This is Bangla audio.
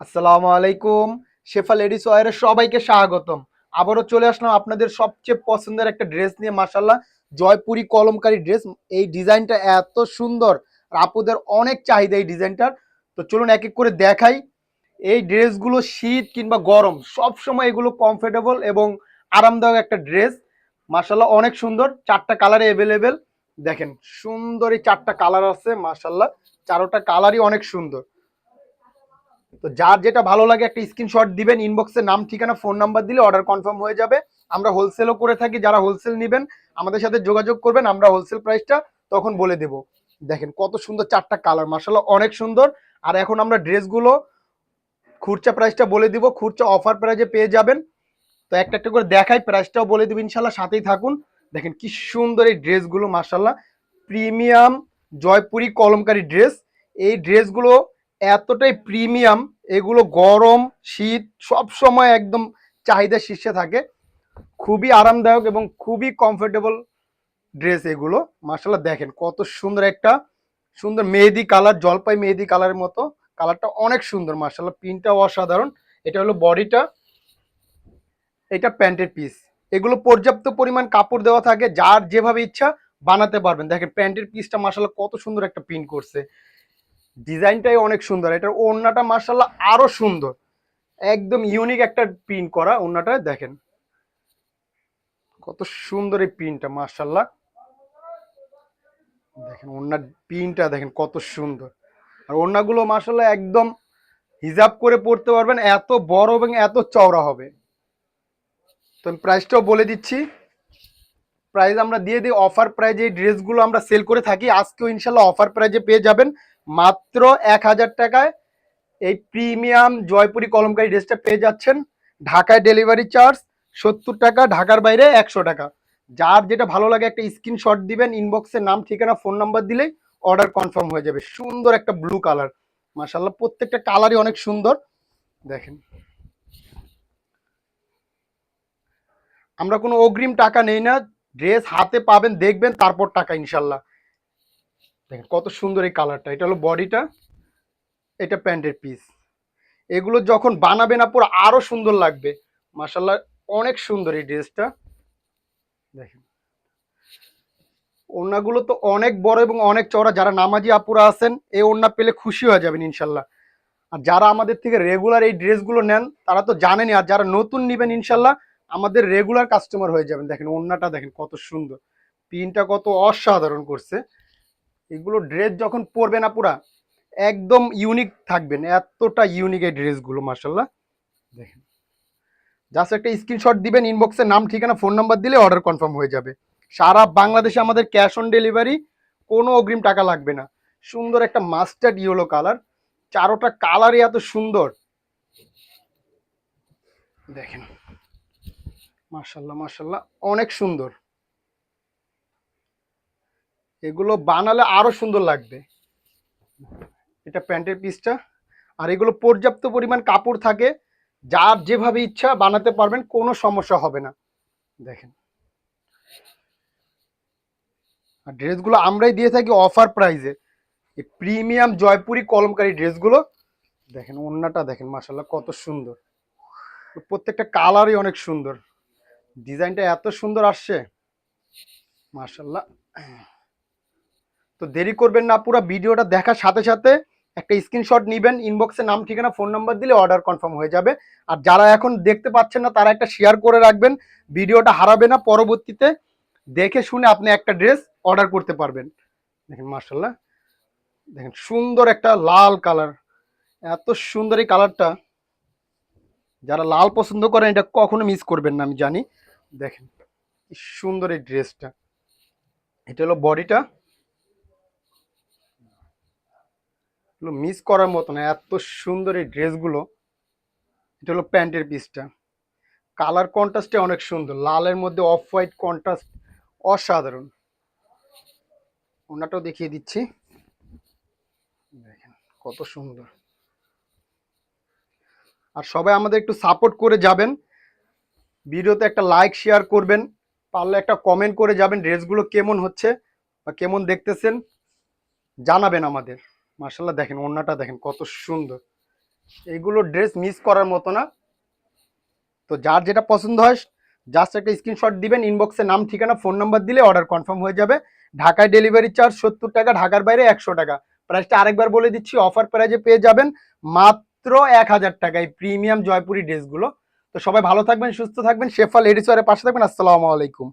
আসসালামু আলাইকুম। শেফা লেডিস ওয়ারের সবাইকে স্বাগতম। আবারও চলে আসলাম আপনাদের সবচেয়ে পছন্দের একটা ড্রেস নিয়ে মাসাল্লাহ জয়পুরি কলমকারী ড্রেস। এই ডিজাইনটা এত সুন্দর। আর আপুদের অনেক চাহিদা এই ডিজাইনটার। তো চলুন এক এক করে দেখাই। এই ড্রেসগুলো শীত কিংবা গরম সব সময় এগুলো কমফোর্টেবল এবং আরামদায়ক একটা ড্রেস। মাসাল্লাহ অনেক সুন্দর। চারটা কালারে অ্যাভেলেবেল দেখেন, সুন্দর এই চারটা কালার আছে মাসাল্লাহ চারোটা কালারই অনেক সুন্দর। তো যার যেটা ভালো লাগে একটা স্ক্রিনশট দিবেন ইনবক্সে নাম, ঠিকানা ফোন নাম্বার দিলে অর্ডার কনফার্ম হয়ে যাবে। আমরা হোলসেলও করে থাকি, যারা হোলসেল নেবেন, আমাদের সাথে যোগাযোগ করবেন, আমরা হোলসেল প্রাইসটা তখন বলে দেব। দেখেন কত সুন্দর চারটা কালার মার্শাল্লাহ অনেক সুন্দর। আর এখন আমরা ড্রেসগুলো খুরচা প্রাইসটা বলে দিব, খুরচা অফার প্রাইজে পেয়ে যাবেন। তো একটা একটা করে দেখাই প্রাইসটাও বলে দিব ইনশাল্লাহ সাথেই থাকুন। দেখেন কি সুন্দর এই ড্রেসগুলো মার্শাল্লাহ প্রিমিয়াম জয়পুরি কলমকারী ড্রেস এই ড্রেসগুলো এতটাই প্রিমিয়াম এগুলো গরম, শীত, সব সময় একদম চাহিদা শীর্ষে থাকে। খুবই আরামদায়ক এবং খুবই কমফোর্টেবল ড্রেস এগুলো। মার্শাল্লাহ দেখেন কত সুন্দর একটা, সুন্দর মেহেদি কালার, জলপাই মেহেদি কালারের মতো। কালারটা অনেক সুন্দর মার্শাল্লাহ প্রিন্টটাও অসাধারণ। এটা হলো বডিটা, এটা প্যান্টের পিস এগুলো পর্যাপ্ত পরিমাণ কাপড় দেওয়া থাকে, যার যেভাবে ইচ্ছা বানাতে পারবেন। দেখেন প্যান্টের পিসটা মার্শাল্লাহ কত সুন্দর একটা প্রিন্ট করছে। ডিজাইনটাই অনেক সুন্দর। এটার ওড়নাটা মার্শাল্লাহ আরও সুন্দর। একদম ইউনিক একটা প্রিন্ট করা ওড়নাটা, দেখেন। কত সুন্দর এই প্রিন্টটা মার্শাল্লাহ দেখেন, ওড়নার প্রিন্টটা দেখেন, কত সুন্দর। আর ওড়নাগুলো মার্শাল্লাহ একদম হিজাব করে পড়তে পারবেন, এত বড় এবং এত চওড়া হবে। তো আমি প্রাইসটাও বলে দিচ্ছি। প্রাইস আমরা দিয়ে দিই অফার প্রাইজে এই ড্রেসগুলো আমরা সেল করে থাকি। আজকেও ইনশাল্লাহ অফার প্রাইজে পেয়ে যাবেন। মাত্র এক হাজার টাকায় এই প্রিমিয়াম জয়পুরি কলমকারী ড্রেসটা পেয়ে যাচ্ছেন। ঢাকায় ডেলিভারি চার্জ সত্তর টাকা, ঢাকার বাইরে একশো টাকা। যার যেটা ভালো লাগে একটা স্ক্রিনশট দিবেন ইনবক্সে নাম, ঠিকানা ফোন নাম্বার দিলেই অর্ডার কনফার্ম হয়ে যাবে। সুন্দর একটা ব্লু কালার মাসাল্লাহ প্রত্যেকটা কালারই অনেক সুন্দর। দেখেন। আমরা কোনো অগ্রিম টাকা নেই না। ড্রেস হাতে পাবেন, দেখবেন, তারপর টাকা ইনশাল্লাহ দেখেন, কত সুন্দর এই কালারটা এটা হলো বডিটা, এটা প্যান্টের পিস এগুলো যখন বানাবে না পুরো আরও সুন্দর লাগবে। মাসাল্লাহ অনেক সুন্দর এই ড্রেসটা। দেখেন, ওড়নাগুলো তো অনেক বড় এবং অনেক চওড়া। যারা নামাজি আপুরা আছেন, এই ওড়না পেলে খুশি হয়ে যাবেন ইনশাল্লাহ আর যারা আমাদের থেকে রেগুলার এই ড্রেসগুলো নেন, তারা তো জানেনই। আর যারা নতুন নেবেন ইনশাল্লাহ আমাদের রেগুলার কাস্টমার হয়ে যাবেন। দেখেন, ওড়নাটা দেখেন কত সুন্দর। পিনটা কত অসাধারণ করছে। এগুলো ড্রেস যখন পরবে না একদম ইউনিক থাকবেন। এতটা ইউনিক এই ড্রেসগুলো মার্শাল্লাহ দেখেন। জাস্ট একটা স্ক্রিনশট দিবেন ইনবক্সে নাম, ঠিকানা ফোন নাম্বার দিলে অর্ডার কনফার্ম হয়ে যাবে। সারা বাংলাদেশে আমাদের ক্যাশ অন ডেলিভারি কোনো অগ্রিম টাকা লাগবে না। সুন্দর একটা মাস্টার্ড ইয়েলো কালার চারোটা কালারই এত সুন্দর। দেখেন। মার্শাল্লাহ মার্শাল্লাহ অনেক সুন্দর। এগুলো বানালে আরও সুন্দর লাগবে। এটা প্যান্টের পিসটা। আর এগুলো পর্যাপ্ত পরিমাণ কাপড় থাকে। যার যেভাবে ইচ্ছা বানাতে পারবেন, কোনো সমস্যা হবে না। দেখেন। আর ড্রেসগুলো আমরাই দিয়ে থাকি অফার প্রাইজে এই প্রিমিয়াম জয়পুরি কলমকারী ড্রেসগুলো, দেখেন ওন্নাটা দেখেন মাসাল্লাহ কত সুন্দর। প্রত্যেকটা কালারই অনেক সুন্দর। ডিজাইনটা এত সুন্দর আসছে মাসাল্লাহ তো দেরি করবেন না, পুরো ভিডিওটা দেখার সাথে সাথে একটা স্ক্রিনশট নেবেন ইনবক্সে নাম, ঠিকানা ফোন নাম্বার দিলে অর্ডার কনফার্ম হয়ে যাবে। আর যারা এখন দেখতে পাচ্ছেন না, তারা একটা শেয়ার করে রাখবেন, ভিডিওটা হারাবে না, পরবর্তীতে দেখে শুনে আপনি একটা ড্রেস অর্ডার করতে পারবেন। দেখেন মার্শাল্লাহ দেখেন, সুন্দর একটা লাল কালার এত সুন্দর এই কালারটা যারা লাল পছন্দ করেন, এটা কখনো মিস করবেন না, আমি জানি। দেখেন সুন্দর এই ড্রেসটা এটা হলো বডিটা এগুলো মিস করার মতো না, এত সুন্দর এই ড্রেসগুলো। এটা হলো প্যান্টের পিসটা কালার কন্ট্রাস্টে অনেক সুন্দর, লালের মধ্যে অফ হোয়াইট কন্ট্রাস্ট অসাধারণ। ওনাটাও দেখিয়ে দিচ্ছি। দেখেন কত সুন্দর। আর সবাই আমাদের একটু সাপোর্ট করে যাবেন। ভিডিওতে একটা লাইক শেয়ার করবেন। পারলে একটা কমেন্ট করে যাবেন ড্রেসগুলো কেমন হচ্ছে বা কেমন দেখতেছেন। জানাবেন আমাদের। মার্শাল্লাহ দেখেন, ওড়নাটা দেখেন কত সুন্দর। এগুলো ড্রেস মিস করার মতো না। তো যার যেটা পছন্দ হয় জাস্ট একটা স্ক্রিনশট দিবেন ইনবক্সে নাম, ঠিকানা ফোন নাম্বার দিলে অর্ডার কনফার্ম হয়ে যাবে। ঢাকায় ডেলিভারি চার্জ সত্তর টাকা, ঢাকার বাইরে একশো টাকা। প্রাইসটা আরেকবার বলে দিচ্ছি অফার প্রাইজে পেয়ে যাবেন মাত্র এক হাজার টাকায় প্রিমিয়াম জয়পুরি ড্রেসগুলো তো সবাই ভালো থাকবেন, সুস্থ থাকবেন শেফা লেডিস পাশে থাকবেন, আসসালামু আলাইকুম।